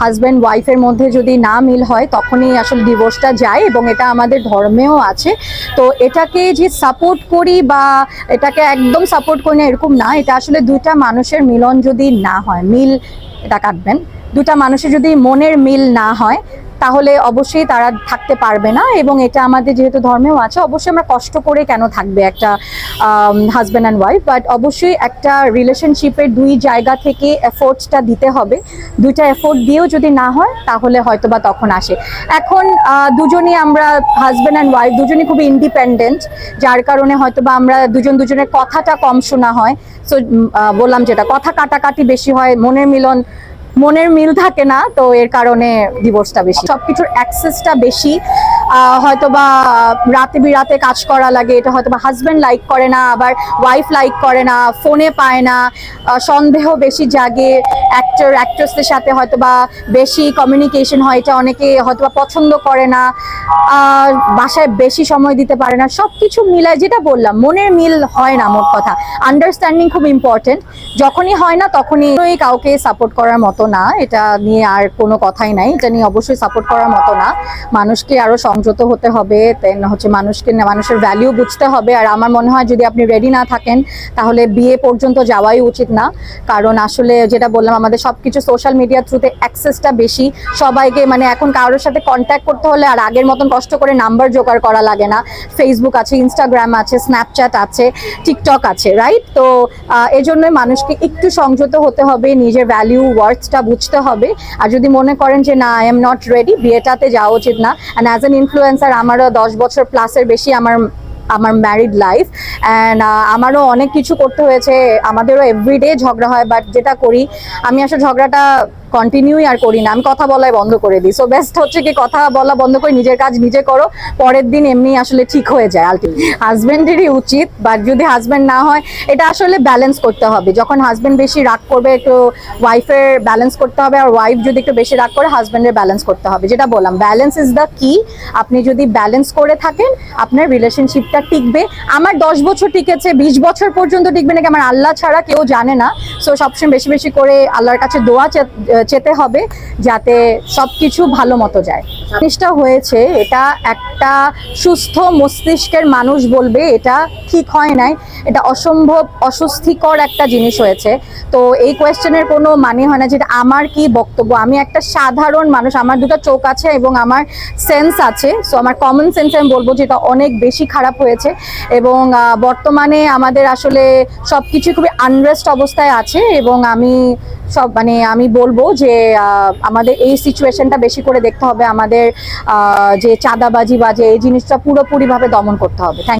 Husband ওয়াইফের মধ্যে যদি না মিল হয়, তখনই আসলে ডিভোর্সটা যায় এবং এটা আমাদের ধর্মেও আছে। তো এটাকে যে সাপোর্ট করি বা এটাকে একদম সাপোর্ট করি না, এরকম না। এটা আসলে দুইটা মানুষের মিলন যদি না হয়, মিল, এটা কাটবেন। দুটা মানুষের যদি মনের মিল না হয় তাহলে অবশ্যই তারা থাকতে পারবে না এবং এটা আমাদের যেহেতু ধর্মেও আছে, অবশ্যই আমরা কষ্ট করে কেন থাকবে একটা হাজব্যান্ড অ্যান্ড ওয়াইফ বাট অবশ্যই একটা রিলেশনশিপের দুই জায়গা থেকে এফোর্টসটা দিতে হবে। দুইটা এফোর্ট দিয়েও যদি না হয়, তাহলে হয়তো বা তখন আসে। এখন দুজনই আমরা হাজব্যান্ড অ্যান্ড ওয়াইফ দুজনই খুবই ইন্ডিপেন্ডেন্ট যার কারণে হয়তো বা আমরা দুজন দুজনের কথাটা কম শোনা হয়। সো বললাম যেটা, কথা কাটাকাটি বেশি হয়, মনের মিলন মনের মিল থাকে না, তো এর কারণে ডিভোর্সটা বেশি। সবকিছুর অ্যাক্সেসটা বেশি। হয়তো বা রাতে বিরাতে কাজ করা লাগে, এটা হয়তো বা হাজব্যান্ড লাইক করে না, আবার ওয়াইফ লাইক করে না ফোনে পায় না সন্দেহ বেশি জাগে অ্যাক্টর অ্যাক্ট্রেসদের সাথে হয়তো বা বেশি কমিউনিকেশন হয়, এটা অনেকে হয়তো বা পছন্দ করে না বাসায় বেশি সময় দিতে পারে না সব কিছু মিলায় যেটা বললাম, মনের মিল হয় না মোট কথা। আন্ডারস্ট্যান্ডিং খুব ইম্পর্টেন্ট যখনই হয় না তখনই কাউকে সাপোর্ট করার মতো না, এটা নিয়ে আর কোনো কথাই নাই। এটা নিয়ে অবশ্যই সাপোর্ট করার মতো না। মানুষকে আরও সংযত হতে হবে দেন হচ্ছে মানুষকে মানুষের ভ্যালিউ বুঝতে হবে। আর আমার মনে হয় যদি আপনি রেডি না থাকেন, তাহলে বিয়ে পর্যন্ত যাওয়াই উচিত না। কারণ আসলে যেটা বললাম, আমাদের সবকিছু সোশ্যাল মিডিয়ার থ্রুতে অ্যাক্সেসটা বেশি। সবাইকে মানে এখন কারোর সাথে কন্ট্যাক্ট করতে হলে আর আগের মতন কষ্ট করে নাম্বার জোগাড় করা লাগে না। ফেসবুক আছে ইনস্টাগ্রাম আছে স্ন্যাপচ্যাট আছে টিকটক আছে রাইট তো এজন্যই মানুষকে একটু সংযত হতে হবে, নিজের ভ্যালিউ ওয়ার্ডসটা বুঝতে হবে। আর যদি মনে করেন যে, না আই এম নট রেডি বিয়েটাতে যাওয়া উচিত না। অ্যান্ড অ্যাজ অ্যান ইনফ্লুয়েন্সার আমারও দশ বছর প্লাসের বেশি আমার আমার ম্যারিড লাইফ অ্যান্ড আমারও অনেক কিছু করতে হয়েছে। আমাদেরও এভরিডে ঝগড়া হয় বাট যেটা করি, আমি আসলে ঝগড়াটা কন্টিনিউই আর করি না। আমি কথা বলাই বন্ধ করে দিই। সো বেস্ট হচ্ছে কি, কথা বলা বন্ধ করে, নিজের কাজ নিজে করো। পরের দিন এমনি আসলে ঠিক হয়ে যায় আলটিমেটলি হাজব্যান্ডেরই উচিত বাট যদি হাজব্যান্ড না হয়, এটা আসলে ব্যালেন্স করতে হবে। যখন হাজব্যান্ড বেশি রাগ করবে, একটু ওয়াইফের ব্যালেন্স করতে হবে, আর ওয়াইফ যদি একটু বেশি রাগ করে হাজব্যান্ডের ব্যালেন্স করতে হবে। যেটা বললাম ব্যালেন্স ইজ দ্য কি আপনি যদি ব্যালেন্স করে থাকেন, আপনার রিলেশনশিপটা টিকবে। আমার দশ বছর টিকেছে, বিশ বছর পর্যন্ত টিকবে নাকি, আমার আল্লাহ ছাড়া কেউ জানে না। সো সবসময় বেশি বেশি করে আল্লাহর কাছে দোয়া চেতে হবে যাতে সবকিছু ভালো মতো যায়। জিনিসটা হয়েছে, এটা একটা সুস্থ মস্তিষ্কের মানুষ বলবে, এটা ঠিক হয় নাই। এটা অসম্ভব, অস্বস্তিকর একটা জিনিস হয়েছে। তো এই কোয়েশ্চেনের কোনো মানে হয় না যেটা আমার কি বক্তব্য। আমি একটা সাধারণ মানুষ, আমার দুটো চোখ আছে এবং আমার সেন্স আছে। সো আমার কমন সেন্স আমি বলব যেটা অনেক বেশি খারাপ হয়েছে এবং বর্তমানে আমাদের আসলে সব কিছু খুবই আনরেস্ট অবস্থায় আছে এবং আমি সব মানে আমি বলব যে আমাদের এই সিচুয়েশনটা বেশি করে দেখতে হবে, আমাদের যে চাঁদাবাজি বা যে এই জিনিসটা পুরোপুরিভাবে দমন করতে হবে। থ্যাংক